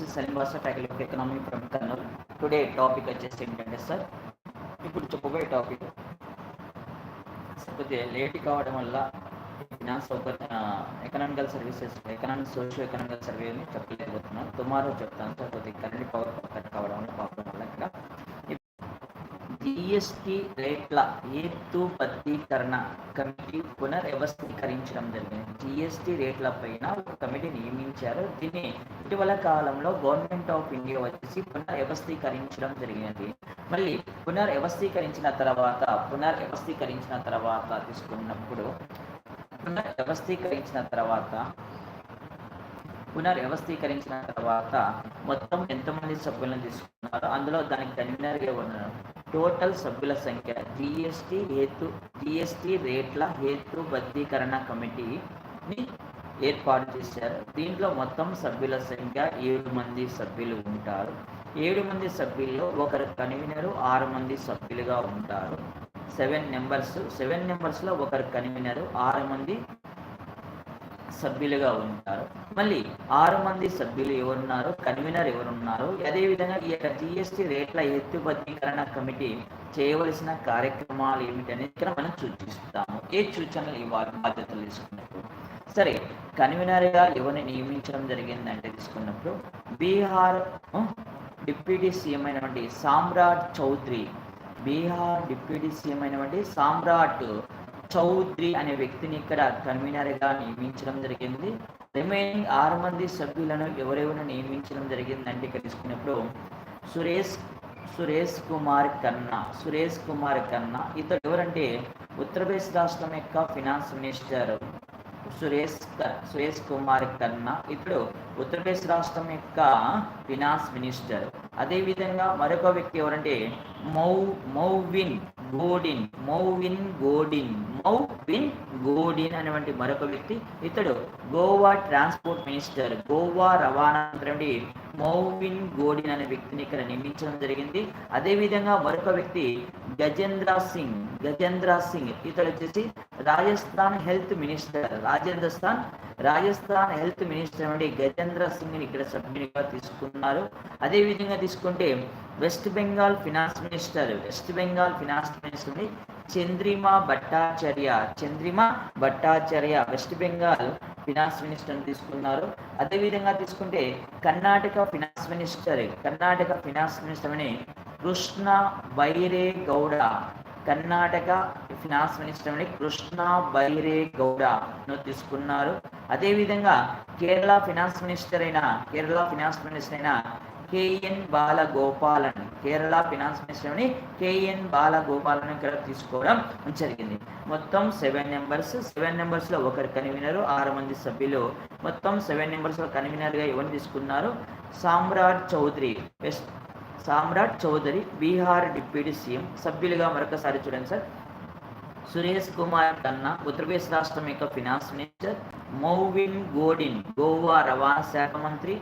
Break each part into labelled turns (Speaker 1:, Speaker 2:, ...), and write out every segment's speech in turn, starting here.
Speaker 1: This is faculty of economy from Kurnool today topic వచ్చేసి ఏంటంటే sir ఇప్పుడు చెప్పబోయే టాపిక్ కొద్దిగా లేట్ కావడం వల్ల finance economical services economic socio economical సర్వేని చెప్పలేకపోతున్నాను. టుమారో చెప్తాను సార్ కొద్దిగా కరెంట్ పవర్ కట్ కావడం వల్ల ప్రాబ్లం వల్ల ఇక్కడ. జిఎస్టి రేట్ల హేతుబద్ధీకరణ కమిటీ పునర్వ్యవస్థీకరించడం జరిగింది. జిఎస్టి రేట్ల పైన ఒక కమిటీ నియమించారు. దీన్ని ఇటీవల కాలంలో గవర్నమెంట్ ఆఫ్ ఇండియా వచ్చేసి పునర్వ్యవస్థీకరించడం జరిగినది మళ్ళీ పునర్వ్యవస్థీకరించిన తర్వాత పునర్వ్యవస్థీకరించిన తర్వాత తీసుకున్నప్పుడు పునర్వ్యవస్థీకరించిన తర్వాత పునర్వ్యవస్థీకరించిన తర్వాత మొత్తం ఎంతమంది సభ్యులను తీసుకున్నారు అందులో దానికి కన్వీనర్గా ఉన్నారు టోటల్ సభ్యుల సంఖ్య. జిఎస్టి హేతు జిఎస్టి రేట్ల హేతుబద్ధీకరణ కమిటీని ఏర్పాటు చేశారు. దీంట్లో మొత్తం సభ్యుల సంఖ్య ఏడు మంది సభ్యులు ఉంటారు. ఏడు మంది సభ్యుల్లో ఒకరు కన్వీనరు ఆరు మంది సభ్యులుగా ఉంటారు. సెవెన్ నెంబర్స్ సెవెన్ నెంబర్స్లో ఒకరు కన్వీనరు ఆరు మంది సభ్యులుగా ఉంటారు. మళ్ళీ ఆరు మంది సభ్యులు ఎవరున్నారో కన్వీనర్ ఎవరున్నారో అదేవిధంగా ఈ యొక్క జిఎస్టి రేట్ల ఎత్తుబద్ధీకరణ కమిటీ చేయవలసిన కార్యక్రమాలు ఏమిటనేది ఇక్కడ మనం సూచిస్తాము. ఏ సూచనలు ఇవ్వాలి బాధ్యతలు తీసుకున్నప్పుడు? సరే కన్వీనర్గా ఎవరిని నియమించడం జరిగిందంటే తీసుకున్నప్పుడు బీహార్ డిప్యూటీ సీఎం అయినటువంటి సామ్రాట్ చౌదరి బీహార్ డిప్యూటీ సీఎం అయినటువంటి సామ్రాట్ చౌదరి అనే వ్యక్తిని ఇక్కడ కన్వీనర్గా నియమించడం జరిగింది. రిమైనింగ్ ఆరు మంది సభ్యులను ఎవరెవరు నియమించడం జరిగిందంటే ఇక్కడ తీసుకున్నప్పుడు సురేష్ సురేష్ కుమార్ కన్నా సురేష్ కుమార్ కన్నా ఇతడు ఎవరంటే ఉత్తరప్రదేశ్ రాష్ట్రం యొక్క ఫినాన్స్ మినిస్టర్ సురేష్ సురేష్ కుమార్ కన్నా ఇతడు ఉత్తరప్రదేశ్ రాష్ట్రం యొక్క ఫినాన్స్ మినిస్టర్. అదేవిధంగా మరొక వ్యక్తి ఎవరంటే మౌ మౌవిన్ గోడిన్ మౌవిన్ గోడిన్ మౌవిన్ గోడిన్ అనేటువంటి మరొక వ్యక్తి. ఇతడు గోవా ట్రాన్స్పోర్ట్ మినిస్టర్ గోవా రవాణా మంత్రి మౌవిన్ గోడిన్ అనే వ్యక్తిని ఇక్కడ నియమించడం జరిగింది. అదేవిధంగా మరొక వ్యక్తి గజేంద్ర సింగ్ గజేంద్ర సింగ్. ఇతడు వచ్చేసి రాజస్థాన్ హెల్త్ మినిస్టర్ రాజేంద్రస్థాన్ రాజస్థాన్ హెల్త్ మినిస్టర్ నుండి గజేంద్ర సింగ్ని ఇక్కడ సభ్యునిగా తీసుకున్నారు. అదేవిధంగా తీసుకుంటే West Bengal finance minister West Bengal finance మినిస్టర్ని చంద్రిమా భట్టాచార్య చంద్రిమా భట్టాచార్య వెస్ట్ బెంగాల్ ఫినాన్స్ మినిస్టర్ తీసుకున్నారు. అదేవిధంగా తీసుకుంటే Karnataka finance minister Karnataka finance minister అని కృష్ణ బైరే గౌడ కర్ణాటక ఫినాన్స్ మినిస్టర్ అని కృష్ణ బైరే గౌడను తీసుకున్నారు. అదేవిధంగా కేరళ ఫినాన్స్ మినిస్టర్ అయిన కేరళ ఫినాన్స్ మినిస్టర్ అయిన K N Balagopalan Kerala finance మినిస్టర్ని కేఎన్ బాలగోపాలన్ ఇక్కడ తీసుకోవడం జరిగింది. మొత్తం సెవెన్ నెంబర్స్ సెవెన్ నెంబర్స్లో ఒకరు కన్వీనర్ ఆరు మంది సభ్యులు. మొత్తం సెవెన్ నెంబర్స్లో కన్వీనర్గా ఎవరు తీసుకున్నారు? Samrat Choudhary west Samrat Choudhary Bihar deputy CM. సభ్యులుగా మరొకసారి చూడండి సార్. సురేష్ కుమార్ కన్నా ఉత్తరప్రదేశ్ రాష్ట్రం యొక్క ఫినాన్స్ మినిస్టర్. మౌవిన్ గోడిన్ గోవా రవాణా శాఖ మంత్రి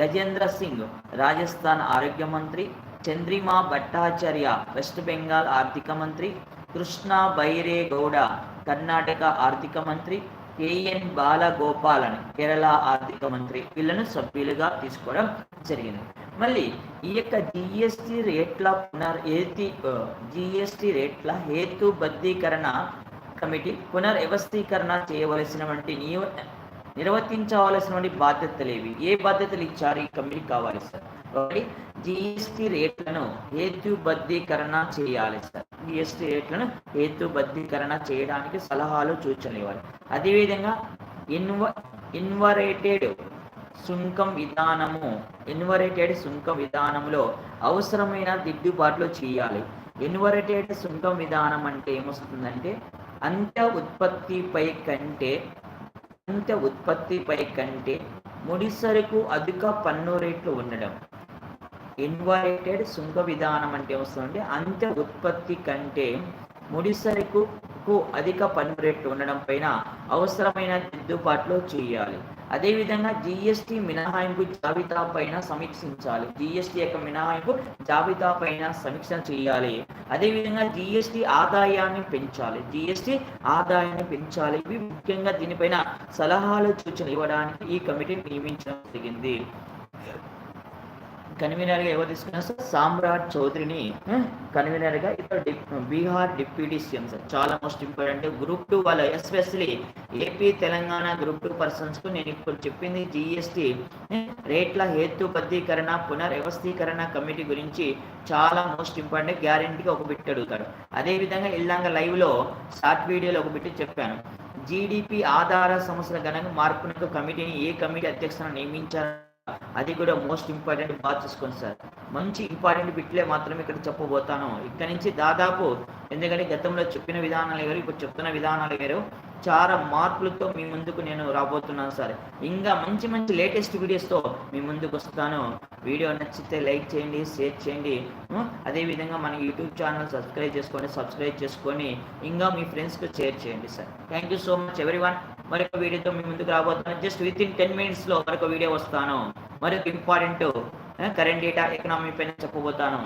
Speaker 1: గజేంద్ర సింగ్ రాజస్థాన్ ఆరోగ్య మంత్రి చంద్రిమా భట్టాచార్య వెస్ట్ బెంగాల్ ఆర్థిక మంత్రి కృష్ణ బైరే గౌడ కర్ణాటక ఆర్థిక మంత్రి కేఎన్ బాలగోపాలన్ కేరళ ఆర్థిక మంత్రి వీళ్ళను సభ్యులుగా తీసుకోవడం జరిగింది. మళ్ళీ ఈ యొక్క జిఎస్టి రేట్ల పునర్ ఏతి జిఎస్టి రేట్ల హేతుబద్ధీకరణ కమిటీ పునర్వ్యవస్థీకరణ చేయవలసినటువంటి నియమ నిర్వర్తించవలసినటువంటి బాధ్యతలు ఏవి? ఏ బాధ్యతలు ఇచ్చారు ఈ కమిటీ కావాలి సార్? ఒకటి జిఎస్టి రేట్లను హేతుబద్ధీకరణ చేయాలి సార్. జిఎస్టి రేట్లను హేతుబద్ధీకరణ చేయడానికి సలహాలు సూచనలు ఇవ్వాలి. అదేవిధంగా ఇన్వ ఇన్వరేటెడ్ సుంకం విధానము ఇన్వరేటెడ్ సుంకం విధానంలో అవసరమైన దిద్దుబాట్లు చేయాలి. ఇన్వరేటెడ్ సుంకం విధానం అంటే ఏమొస్తుందంటే అంత్య ఉత్పత్తిపై కంటే అంత్య ఉత్పత్తిపై కంటే ముడిసరుకు అధిక పన్ను రేట్లు ఉండడం. ఇన్వైటెడ్ సుంక విధానం అంటే వస్తుంది అంత్య ఉత్పత్తి కంటే ముడిసరుకు అధిక పన్ను రేట్లు ఉండడం పైన అవసరమైన దిద్దుబాట్లు చేయాలి. అదేవిధంగా జిఎస్టి మినహాయింపు జాబితా పైన సమీక్షించాలి. జిఎస్టి యొక్క మినహాయింపు జాబితా పైన సమీక్ష చేయాలి. అదేవిధంగా జిఎస్టి ఆదాయాన్ని పెంచాలి. జిఎస్టి ఆదాయాన్ని పెంచాలి. ఇవి ముఖ్యంగా దీనిపైన సలహాలు సూచనలు ఇవ్వడానికి ఈ కమిటీ నియమించడం జరిగింది. కన్వీనర్గా ఎవరు తీసుకున్నారు సార్? సామ్రాట్ చౌదరిని కన్వీనర్గా ఇతర డిప్- బీహార్ డిప్యూటీ సీఎం సార్. చాలా మోస్ట్ ఇంపార్టెంట్. గ్రూప్ టూ వాళ్ళ especially AP Telangana group two పర్సన్స్కు నేను ఇప్పుడు చెప్పింది జిఎస్టీ రేట్ల హేతుబద్ధీకరణ పునర్వ్యవస్థీకరణ కమిటీ గురించి చాలా మోస్ట్ ఇంపార్టెంట్ గ్యారంటీగా ఒక బిట్ అడుగుతాడు. అదేవిధంగా ఇల్లంగా లైవ్లో షార్ట్ వీడియోలో ఒక బిట్ చెప్పాను. జీడిపి ఆధార సమస్యల గణన మార్పునకు కమిటీని ఏ కమిటీ అధ్యక్షులను నియమించారు? అది కూడా మోస్ట్ ఇంపార్టెంట్ బాగా చూసుకోండి సార్. మంచి ఇంపార్టెంట్ బిట్లే మాత్రమే ఇక్కడ చెప్పబోతాను. ఇక్కడ నుంచి దాదాపు ఎందుకంటే గతంలో చెప్పిన విధానాలు వేరు ఇప్పుడు చెప్తున్న విధానాలు వేరు చాలా మార్పులతో మీ ముందుకు నేను రాబోతున్నాను సార్. ఇంకా మంచి మంచి లేటెస్ట్ వీడియోస్తో మీ ముందుకు వస్తాను. వీడియో నచ్చితే లైక్ చేయండి షేర్ చేయండి. అదేవిధంగా మన యూట్యూబ్ ఛానల్ సబ్స్క్రైబ్ చేసుకోండి సబ్స్క్రైబ్ చేసుకొని ఇంకా మీ ఫ్రెండ్స్కి షేర్ చేయండి sir. Thank you so much every one మరొక వీడియోతో మీ ముందుకు రాబోతున్నాను. జస్ట్ విత్ ఇన్ టెన్ మినిట్స్లో మరొక వీడియో వస్తాను. మరొక ఇంపార్టెంట్ కరెంట్ డేటా ఎకనామీ పైన చెప్పబోతాను.